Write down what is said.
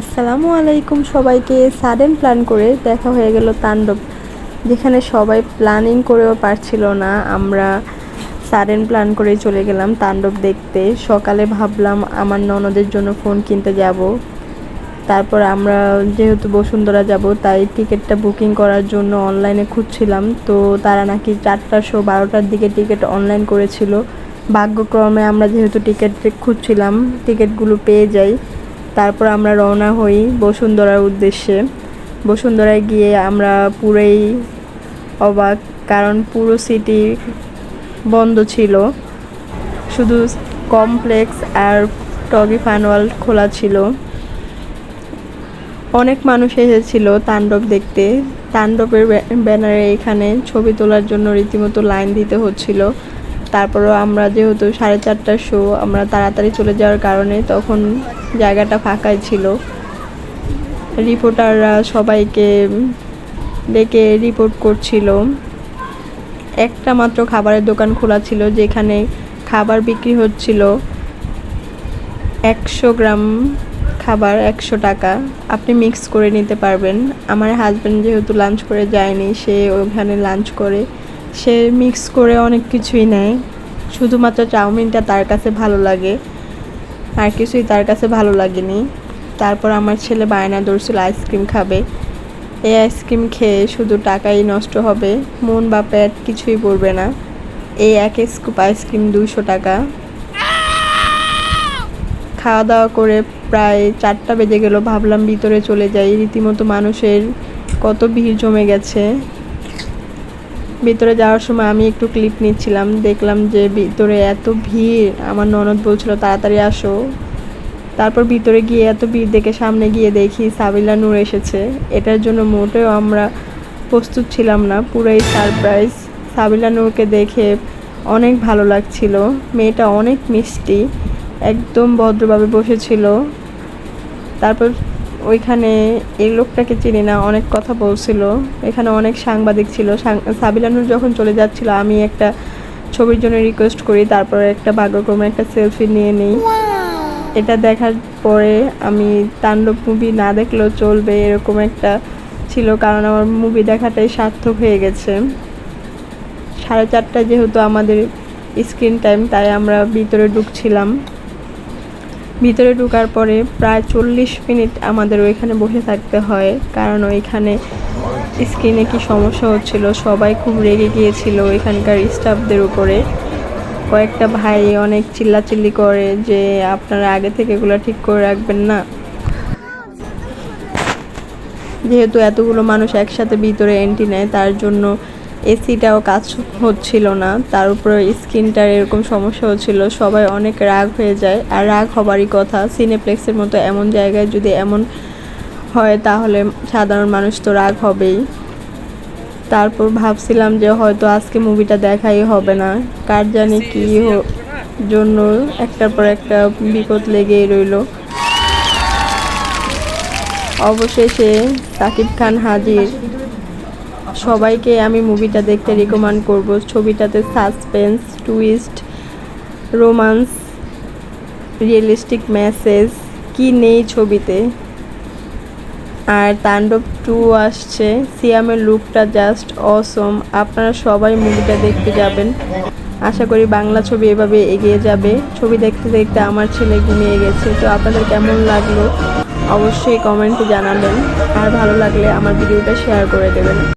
আসসালামু আলাইকুম সবাইকে। সাডেন প্ল্যান করে দেখা হয়ে গেল তাণ্ডব, যেখানে সবাই প্ল্যানিং করেও পারছিল না। আমরা সাডেন প্ল্যান করে চলে গেলাম তাণ্ডব দেখতে। সকালে ভাবলাম আমার ননদের জন্য ফোন কিনতে যাব। তারপর আমরা যেহেতু বসুন্ধরা যাব, তাই টিকিটটা বুকিং করার জন্য অনলাইনে খুঁজছিলাম। তো তারা নাকি চারটার শো বারোটার দিকে টিকিট অনলাইন করেছিল। ভাগ্যক্রমে আমরা যেহেতু টিকিট খুঁজছিলাম, টিকিটগুলো পেয়ে যাই। তারপর আমরা রওনা হই বসুন্ধরার উদ্দেশ্যে। বসুন্ধরায় গিয়ে আমরা পুরোই অবাক, কারণ পুরো সিটি বন্ধ ছিল। শুধু কমপ্লেক্স আর টগি ফানওয়াল খোলা ছিল। অনেক মানুষ এসেছিল তাণ্ডব দেখতে। তাণ্ডবের ব্য- ব্যানারে এখানে ছবি তোলার জন্য রীতিমতো লাইন দিতে হচ্ছিল। তারপরও আমরা যেহেতু সাড়ে চারটার শো আমরা তাড়াতাড়ি চলে যাওয়ার কারণে তখন জায়গাটা ফাঁকাই ছিল। রিপোর্টাররা সবাইকে ডেকে রিপোর্ট করছিল। একটা মাত্র খাবারের দোকান খোলা ছিল, যেখানে খাবার বিক্রি হচ্ছিল একশো গ্রাম খাবার একশো টাকা। আপনি মিক্স করে নিতে পারবেন। আমার হাজব্যান্ড যেহেতু লাঞ্চ করে যায়নি, সে ওখানে লাঞ্চ করে সে মিক্স করে অনেক কিছুই নেয়। শুধুমাত্র চাউমিনটা তার কাছে ভালো লাগে। আর কিছুই তার কাছে ভালো লাগেনি। তারপর আমার ছেলে বায়না ধরছিল আইসক্রিম খাবে। এই আইসক্রিম খেয়ে শুধু টাকাই নষ্ট হবে। মন বা পেট কিছুই পড়বে না। এই এক স্কুপ আইসক্রিম দুশো টাকা। খাওয়া দাওয়া করে প্রায় চারটা বেজে গেল। ভাবলাম ভিতরে চলে যাই। রীতিমতো মানুষের কত ভিড় জমে গেছে। ভিতরে যাওয়ার সময় আমি একটু ক্লিপ নিচ্ছিলাম। দেখলাম যে ভিতরে এত ভিড়। আমার ননদ বলছিল, তাড়াতাড়ি আসো। তারপর ভিতরে গিয়ে এত ভিড় দেখে সামনে গিয়ে দেখি সাবিলা নূর এসেছে। এটার জন্য মোটেও আমরা প্রস্তুত ছিলাম না। পুরাই সারপ্রাইজ সাবিলা নূরকে দেখে অনেক ভালো লাগছিল। মেয়েটা অনেক মিষ্টি। একদম ভদ্রভাবে বসেছিল। তারপর ওইখানে এই লোকটাকে চিনি না অনেক কথা বলছিল। এখানে অনেক সাংবাদিক ছিল। সাবিলানুর যখন চলে যাচ্ছিল আমি একটা ছবির জন্য রিকোয়েস্ট করি তারপরে একটা ভাগ্যক্রমে একটা সেলফি নিয়ে নিই। এটা দেখার পরে আমি তাণ্ডব মুভি না দেখলেও চলবে এরকম একটা ছিল কারণ আমার মুভি দেখাটাই সার্থক হয়ে গেছে। সাড়ে চারটায় যেহেতু আমাদের স্ক্রিন টাইম তাই আমরা ভিতরে ঢুকছিলাম। ভিতরে ঢোকার পরে প্রায় চল্লিশ মিনিট আমাদের ওইখানে বসে থাকতে হয়, কারণ ওইখানে স্ক্রিনে কি সমস্যা হচ্ছিল, সবাই খুব রেগে গিয়েছিল ওইখানকার স্টাফদের উপরে। কয়েকটা ভাই অনেক চিল্লাচিল্লি করে যে, আপনারা আগে থেকে এগুলো ঠিক করে রাখবেন না। যেহেতু এতগুলো মানুষ একসাথে ভিতরে এন্ট্রি নেয়, তার জন্য এসিটাও কাজ হচ্ছিল না তার উপরে স্কিনটার এরকম সমস্যা হচ্ছিল সবাই অনেক রাগ হয়ে যায়। আর রাগ হবারই কথা সিনেপ্লেক্সের মতো এমন জায়গায় যদি এমন হয় তাহলে সাধারণ মানুষ তো রাগ হবেই। তারপর ভাবছিলাম যে হয়তো আজকে মুভিটা দেখাই হবে না কার জানি কি জন্য একটার পর একটা বিপদ লেগেই রইল। অবশেষে সাকিব খান হাজির। সবাইকে আমি মুভিটা দেখতে রিকমেন্ড করব। ছবিটাতে suspense twist romance realistic message কি নেই ছবিতে। আর তাণ্ডব টু আসছে। সিয়ামের লুকটা জাস্ট অসম আপনারা সবাই মুভিটা দেখতে যাবেন। আশা করি বাংলা ছবি এভাবে এগিয়ে যাবে। ছবি দেখতে দেখতে আমার ছেলে ঘুমিয়ে গেছে। তো আপনাদের কেমন লাগল? অবশ্যই কমেন্টে জানাবেন। আর ভালো লাগলে আমার ভিডিওটা শেয়ার করে দেবেন।